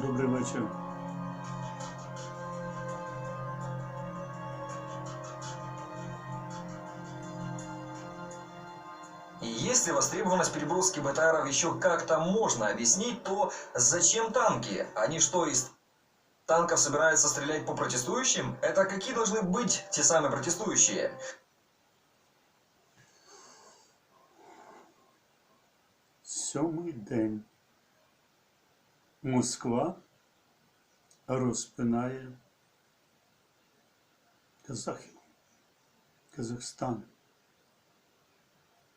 Добрий вечір. И если востребованность переброски БТРов еще как-то можно объяснить, то зачем танки? Они что, из танков собираются стрелять по протестующим? Это какие должны быть те самые протестующие? Сьомий день. Москва розпинає казахів. Казахстан.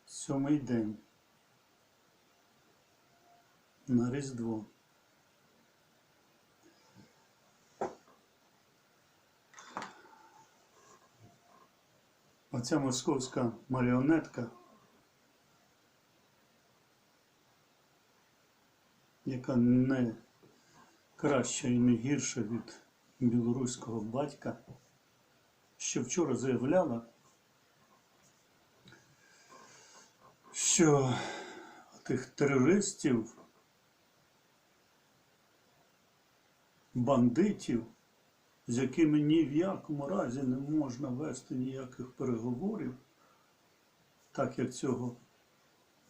Сьомий день. На Різдво. Оця московська маріонетка, яка не краща і не гірша від білоруського батька, що вчора заявляла, що тих терористів, бандитів, з якими ні в якому разі не можна вести ніяких переговорів, так як цього,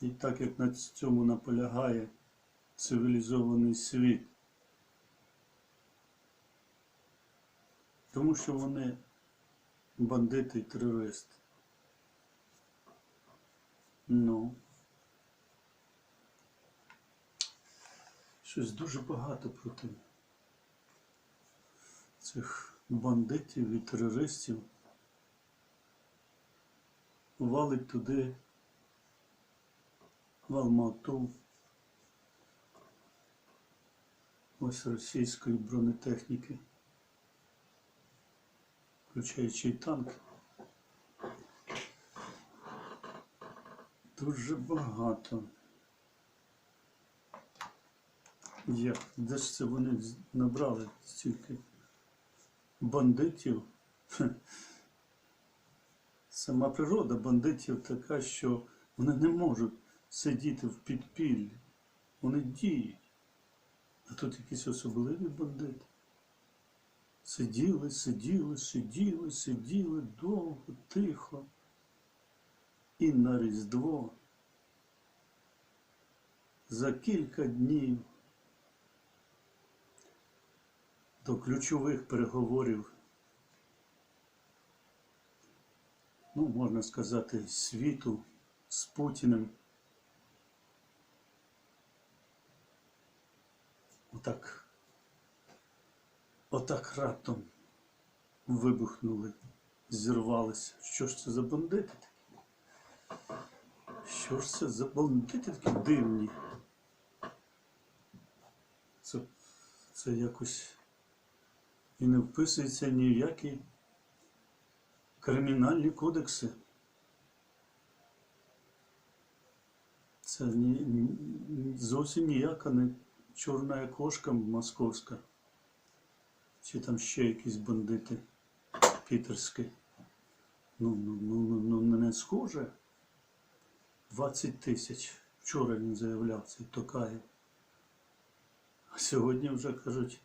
і так як на цьому наполягає цивілізований світ. Тому що вони бандити і терористи. Ну. Щось дуже багато проти цих бандитів і терористів валить туди в Алмату ось російської бронетехніки, включаючи і танк. Дуже багато. Як? Де ж це вони набрали стільки бандитів? Сама природа бандитів така, що вони не можуть сидіти в підпіллі. Вони діють. А тут якісь особливі бандити. Сиділи, сиділи, сиділи, сиділи довго, тихо. І на Різдво за кілька днів до ключових переговорів, ну, можна сказати, світу з Путіним. Отак, отак раптом вибухнули, зірвалися. Що ж це за бандити такі? Що ж це за бандити такі дивні? Це, це якось і не вписується ні в які кримінальні кодекси. Це ні- зовсім ніяка не чорна кошка московська. Чи там ще якісь бандити питерські. Ну, ну, ну, ну, ну не схоже. 20 тисяч. Вчора він заявляв цей Токаєв. А сьогодні вже кажуть,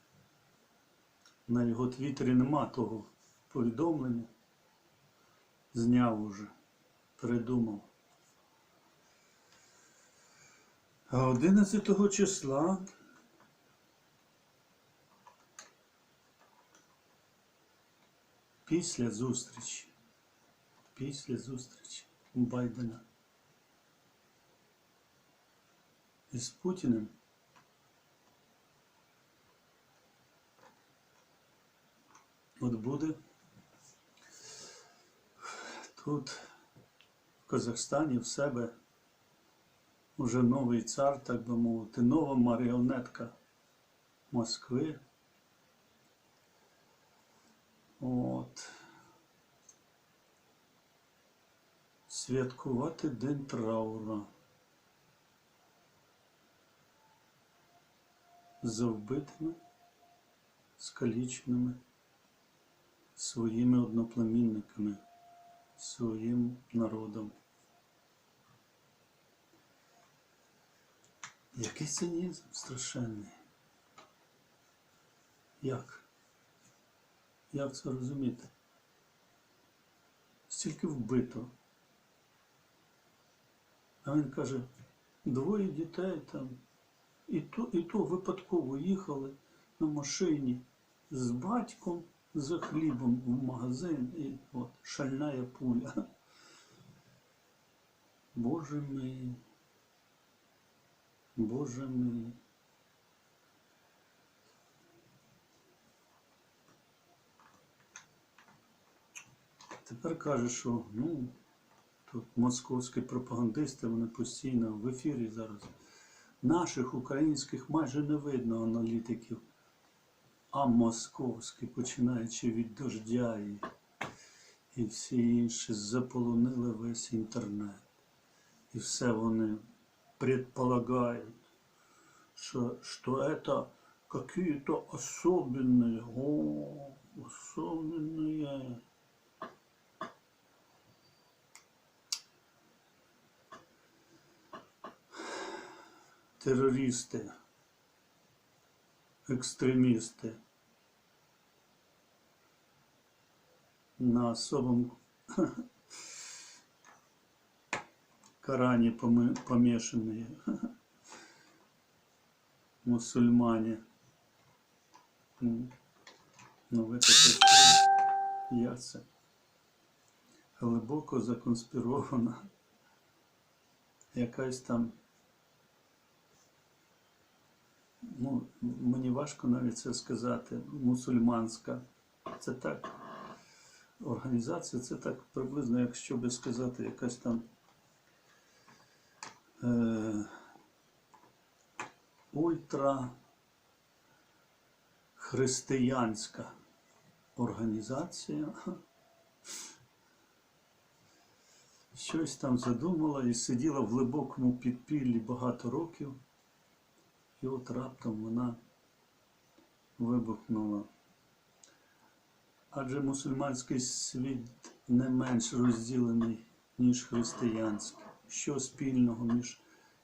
на його твіттері нема того повідомлення. Зняв уже, передумав. А 11 числа після зустрічі, після зустрічі Байдена із Путіним от буде тут, в Казахстані, в себе вже новий цар, так би мовити, нова маріонетка Москви. От. Святкувати День траура. За вбитими, скаліченими своїми одноплемінниками, своїм народом. Який цинізм страшенний. Як? Як це розуміти? Стільки вбито. А він каже, двоє дітей там. І то, і то випадково їхали на машині з батьком за хлібом в магазин і от шальная пуля. Боже мій. Боже мій. Тепер каже, що ну, тут московські пропагандисти, вони постійно в ефірі зараз. Наших українських майже не видно аналітиків, а московські, починаючи від дождя і, і всі інші, заполонили весь інтернет. І все вони предполагають, что, что это какие-то особенные, о, особенные. Терористи, екстремісти на особом Коране помешанные мусульмане. Ну, ви таке чули? це? Глибоко законспірована. Якась там. Ну, мені важко навіть це сказати. Мусульманська. Це так. Організація це так приблизно, якщо би сказати, якась там. Е, ультра християнська організація. Щось там задумала і сиділа в глибокому підпіллі багато років, і от раптом вона вибухнула. Адже мусульманський світ не менш розділений, ніж християнський. Що спільного між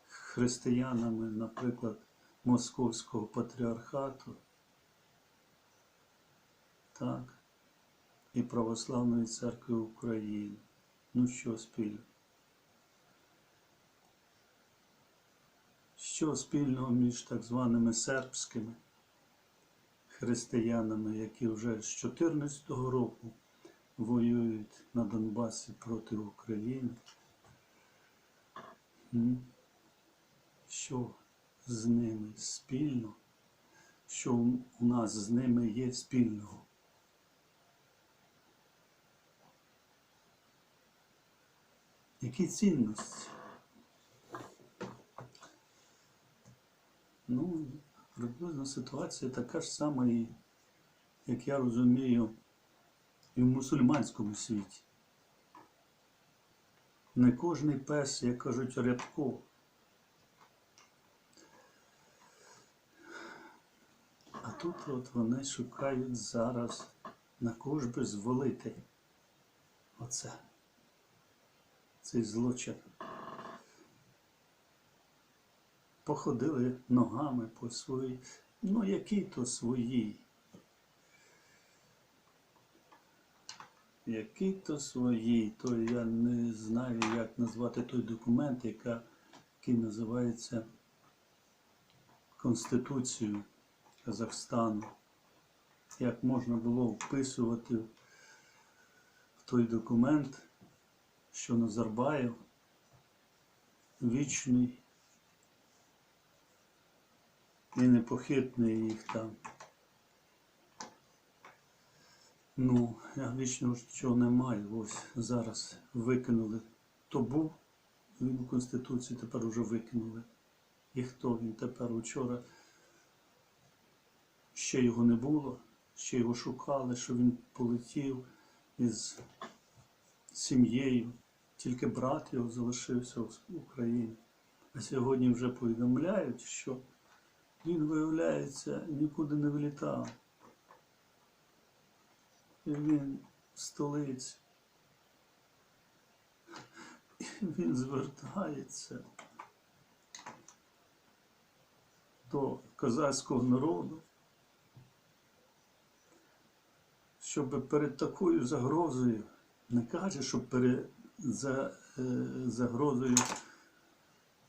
християнами, наприклад, Московського патріархату, так, і Православної церкви України. Ну що спільно? Що спільного між так званими сербськими християнами, які вже з 2014 року воюють на Донбасі проти України? Що з ними спільно? Що у нас з ними є спільного? Які цінності? Ну, приблизно ситуація така ж сама, як я розумію, і в мусульманському світі. Не кожний пес, як кажуть, рябко. А тут от вони шукають зараз на кого ж би звалити оце, цей злочин. Походили ногами по своїй, ну які то свої. Які то свої, то я не знаю, як назвати той документ, яка, який називається Конституцією Казахстану. Як можна було вписувати в той документ, що Назарбаєв вічний і непохитний їх там. Ну, я вічного ж нічого не маю. Ось зараз викинули. То був він у Конституції, тепер уже викинули. І хто він тепер учора? Ще його не було, ще його шукали, що він полетів із сім'єю. Тільки брат його залишився в Україні. А сьогодні вже повідомляють, що він, виявляється, нікуди не вилітав. І він в столиці. І він звертається до козацького народу щоб перед такою загрозою, не каже, що перед за, е, загрозою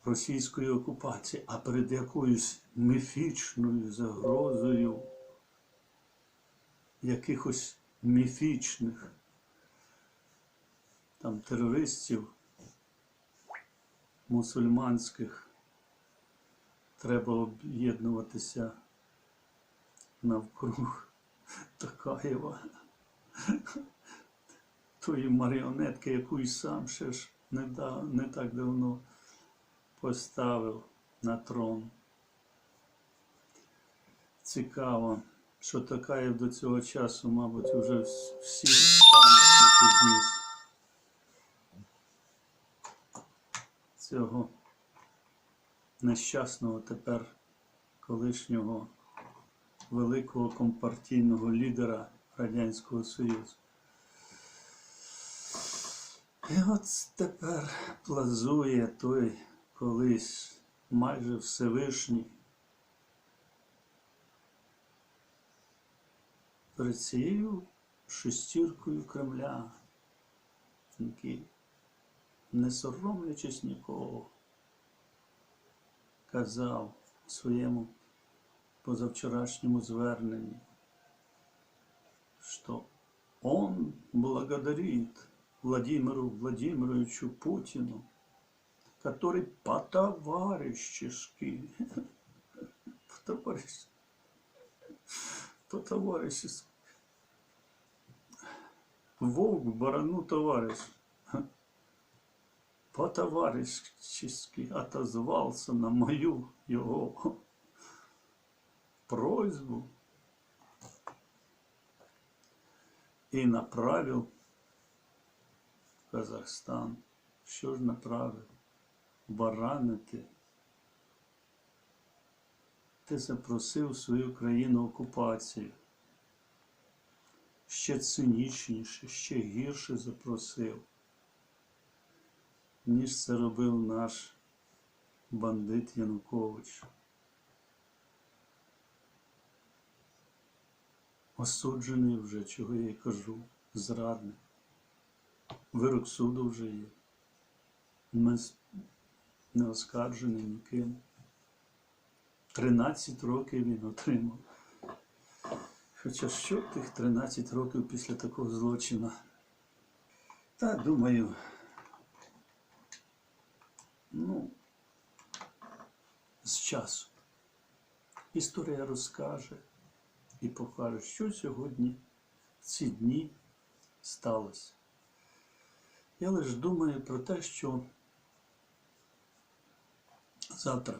російської окупації, а перед якоюсь міфічною загрозою якихось міфічних там терористів мусульманських треба об'єднуватися навкруг Такаєва, тої маріонетки, яку і сам ще ж не, да, не так давно поставив на трон. Цікаво, що Такаєв до цього часу, мабуть, вже всі пам'ятники зніс цього нещасного тепер колишнього великого компартійного лідера Радянського Союзу. І от тепер плазує той колись майже Всевишній перед цією шестіркою Кремля, який, не соромлячись нікого, казав у своєму позавчорашнему звернении, что он благодарит Владимиру Владимировичу Путину, который по-товарищески, по-товарищески, по-товарищески, волк барану товарищ, по-товарищески отозвался на мою его просьбу и направил в Казахстан. Що ж направив? Баранити. Ти запросив свою країну окупацію. Ще цинічніше, ще гірше запросив, ніж це робив наш бандит Янукович. Осуджений вже, чого я й кажу, зрадник. Вирок суду вже є. С- не оскаржений ніким. 13 років він отримав. Хоча що тих 13 років після такого злочину? Та думаю, ну, з часу. Історія розкаже і покаже, що сьогодні в ці дні сталося. Я лише думаю про те, що завтра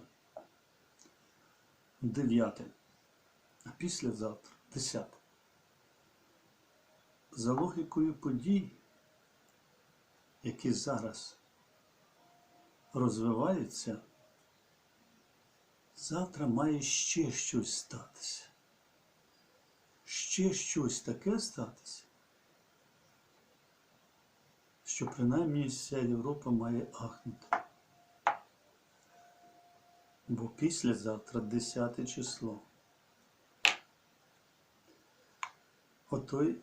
9, а післязавтра 10. За логікою подій, які зараз розвиваються, завтра має ще щось статися ще щось таке статися, що принаймні вся Європа має ахнути. Бо післязавтра 10 число. Отой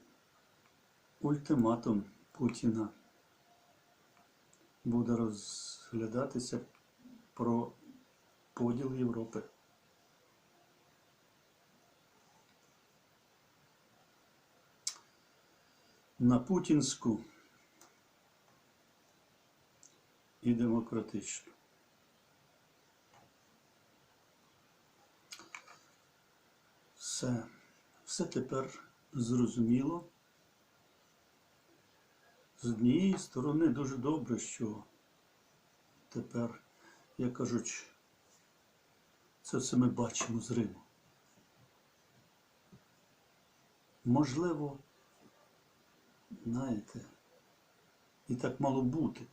ультиматум Путіна буде розглядатися про поділ Європи. на путінську і демократичну. Все, все тепер зрозуміло. З однієї сторони дуже добре, що тепер, як кажуть, це все ми бачимо з Риму. Можливо, знаєте, і так мало бути,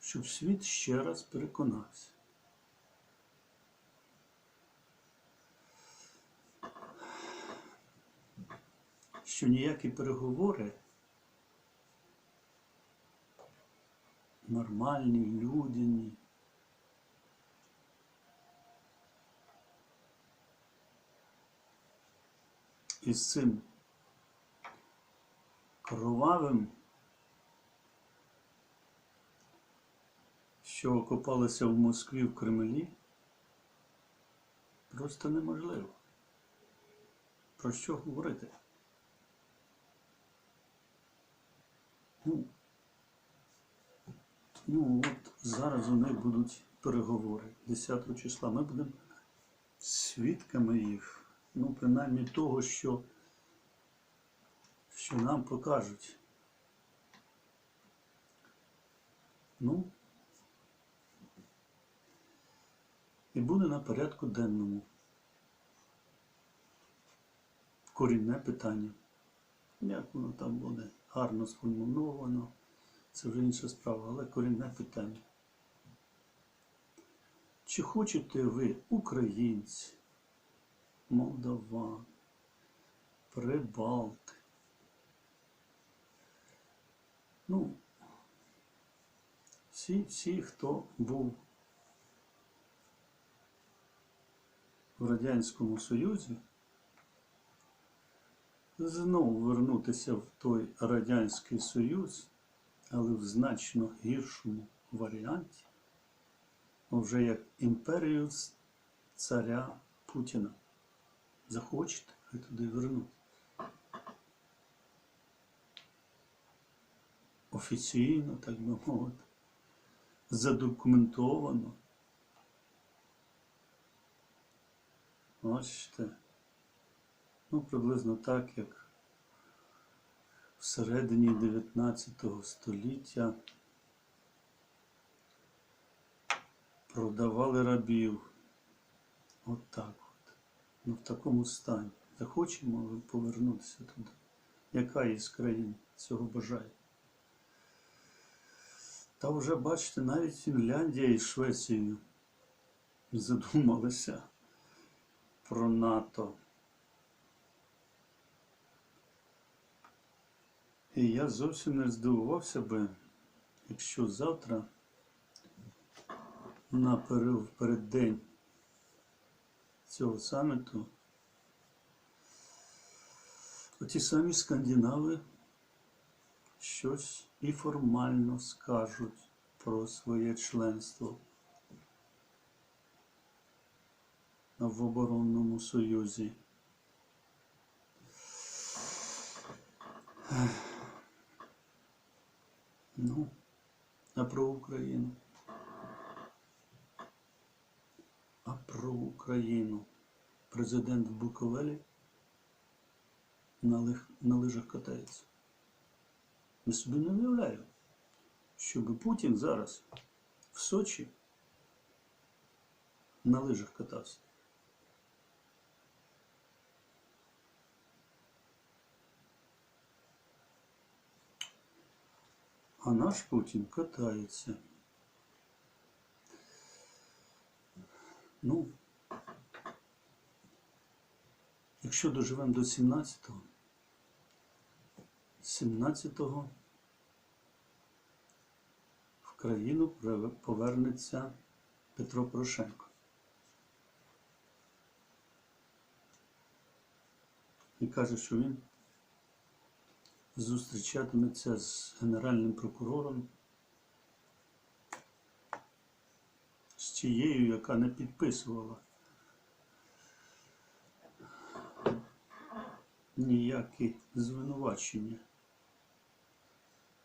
щоб світ ще раз переконався. Що ніякі переговори нормальні, людяні, із цим кровавим, що окопалося в Москві в Кремлі, просто неможливо. Про що говорити? Ну, ну от зараз у них будуть переговори 10 числа. Ми будемо свідками їх, ну, принаймні того, що, що нам покажуть. Ну, і буде на порядку денному. Корінне питання. Як воно там буде гарно сформульовано, це вже інша справа, але корінне питання. Чи хочете ви, українці, молдаван, прибалти? Ну, всі, всі, хто був в Радянському Союзі, знову вернутися в той Радянський Союз, але в значно гіршому варіанті, вже як імперію царя Путіна. Захочете, хай туди вернуть. Офіційно, так би мовити, задокументовано. Бачите, ну, приблизно так, як всередині 19 століття продавали рабів. От от. Ну, в такому стані. Захочемо повернутися туди. Яка із країн цього бажає? Та вже бачите, навіть Фінляндія і Швеція задумалися про НАТО. І я зовсім не здивувався би, якщо завтра на пере- переддень цього саміту оті самі скандинави щось і формально скажуть про своє членство в оборонному союзі. Ну, а про Україну. А про Україну. Президент в Буковелі на, лих, на лижах катається. Я собі не уявляю, щоб Путін зараз в Сочі на лижах катався. А наш Путін катається. Ну, якщо доживемо до 17-го, 17-го в країну повернеться Петро Порошенко. І каже, що він зустрічатиметься з генеральним прокурором, з тією, яка не підписувала ніякі звинувачення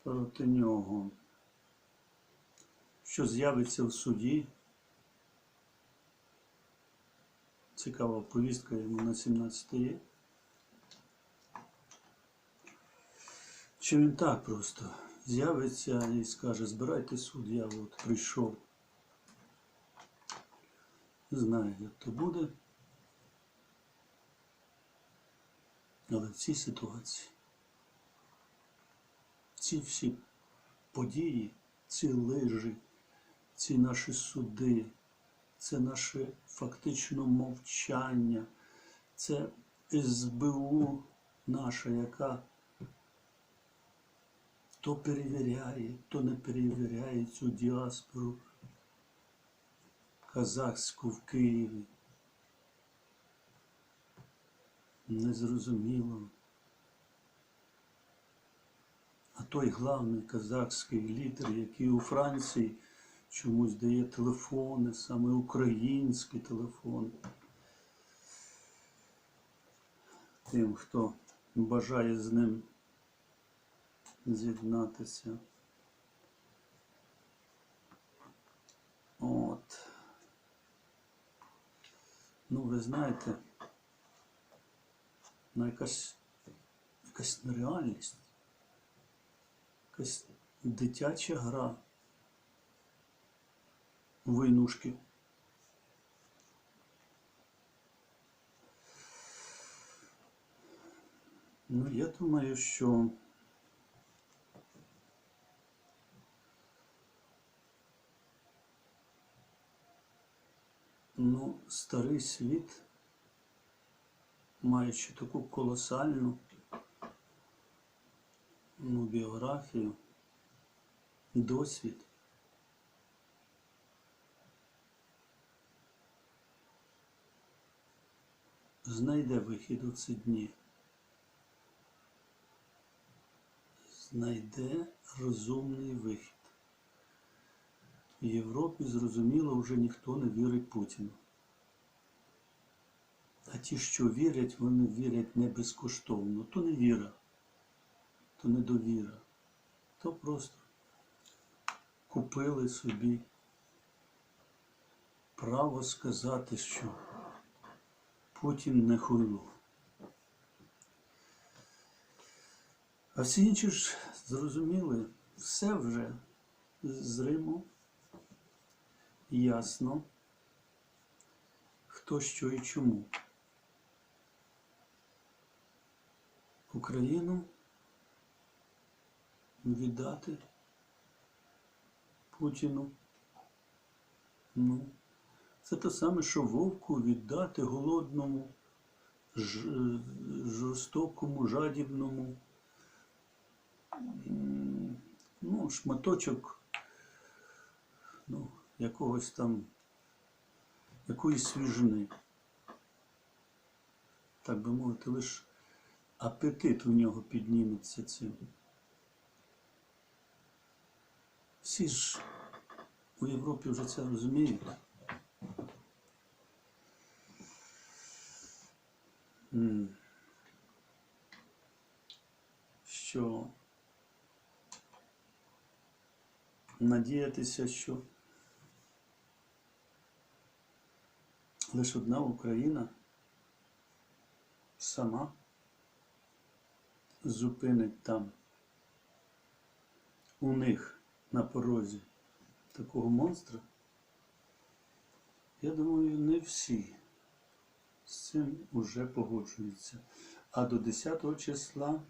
проти нього, що з'явиться в суді. Цікава повістка йому на 17 є. Чи він так просто з'явиться і скаже, збирайте суд, я от прийшов. Не знаю, як то буде. Але в цій ситуації ці всі події, ці лижі, ці наші суди, це наше фактично мовчання, це СБУ наша, яка то перевіряє, то не перевіряє цю діаспору казахську в Києві. незрозуміло. А той главний казахський лідер, який у Франції чомусь дає телефони, саме українські телефони. Тим, хто бажає з ним з'єднатися. От. Ну, ви знаєте, ну якась, якась нереальність, якась дитяча гра войнушки. Ну, я думаю, що ну, старий світ, маючи таку колосальну ну, біографію, досвід, знайде вихід у ці дні. Знайде розумний вихід. Європі, зрозуміло, вже ніхто не вірить Путіну. А ті, що вірять, вони вірять не безкоштовно. То не віра, то не довіра. То просто купили собі право сказати, що Путін не хуйло. А всі інші ж зрозуміли, все вже з Риму ясно, хто що і чому. Україну віддати Путіну. Ну, це те саме, що вовку віддати голодному, жорстокому, жадібному. Ну, шматочок якогось там, якоїсь свіжини. Так би мовити, лише апетит у нього підніметься цим. Всі ж у Європі вже це розуміють. Що надіятися, що лише одна Україна сама зупинить там у них на порозі такого монстра, я думаю, не всі з цим уже погоджуються. А до 10 числа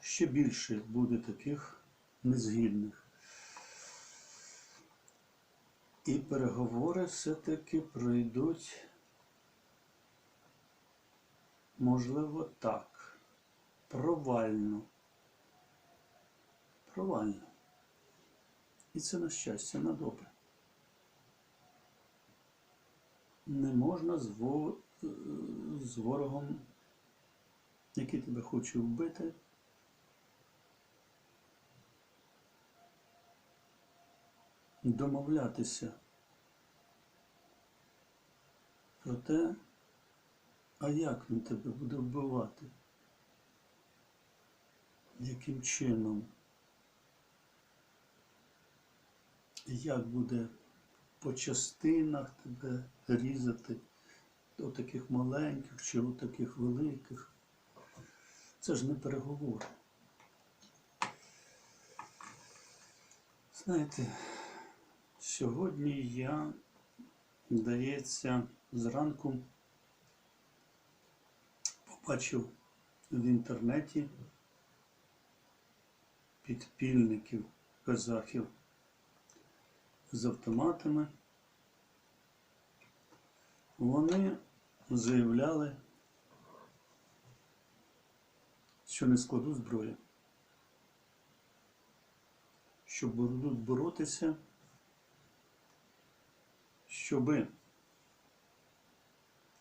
ще більше буде таких незгідних. І переговори все-таки пройдуть, можливо, так. Провально. Провально. І це на щастя, на добре. Не можна з, во- з ворогом, який тебе хоче вбити, домовлятися про те, а як він тебе буде вбивати? Яким чином? Як буде по частинах тебе різати у таких маленьких чи у таких великих? Це ж не переговори. Знаєте, сьогодні я, здається, зранку побачив в інтернеті підпільників казахів з автоматами. Вони заявляли, що не складуть зброю, що будуть боротися, щоби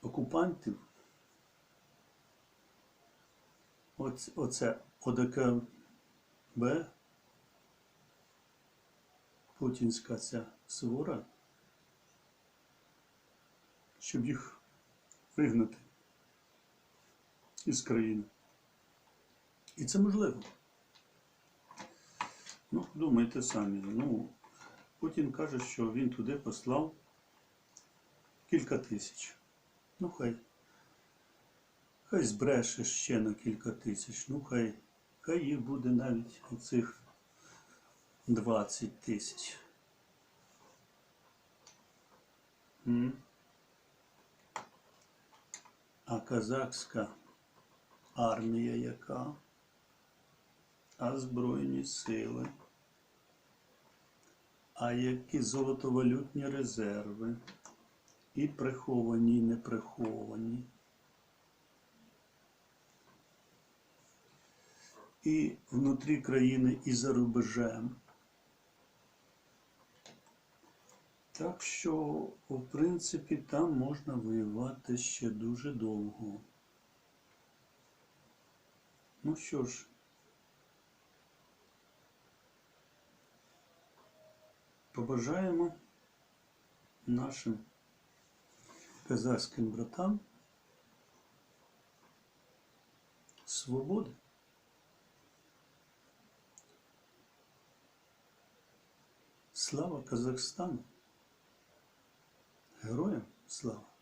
окупантів оце ОДКБ, путінська ця свора, щоб їх вигнати із країни. І це можливо. Ну, думайте самі. Ну, Путін каже, що він туди послав кілька тисяч. Ну, хай. Хай збреше ще на кілька тисяч. Ну, хай, хай їх буде навіть оцих 20 тисяч. А казахська армія яка? А Збройні сили? А які золотовалютні резерви? І приховані, і не приховані. І внутрі країни, і за рубежем. Так що, в принципі, там можна воювати ще дуже довго. Ну що ж, побажаємо нашим казахським братам свободи. Слава Казахстану! Героям слава!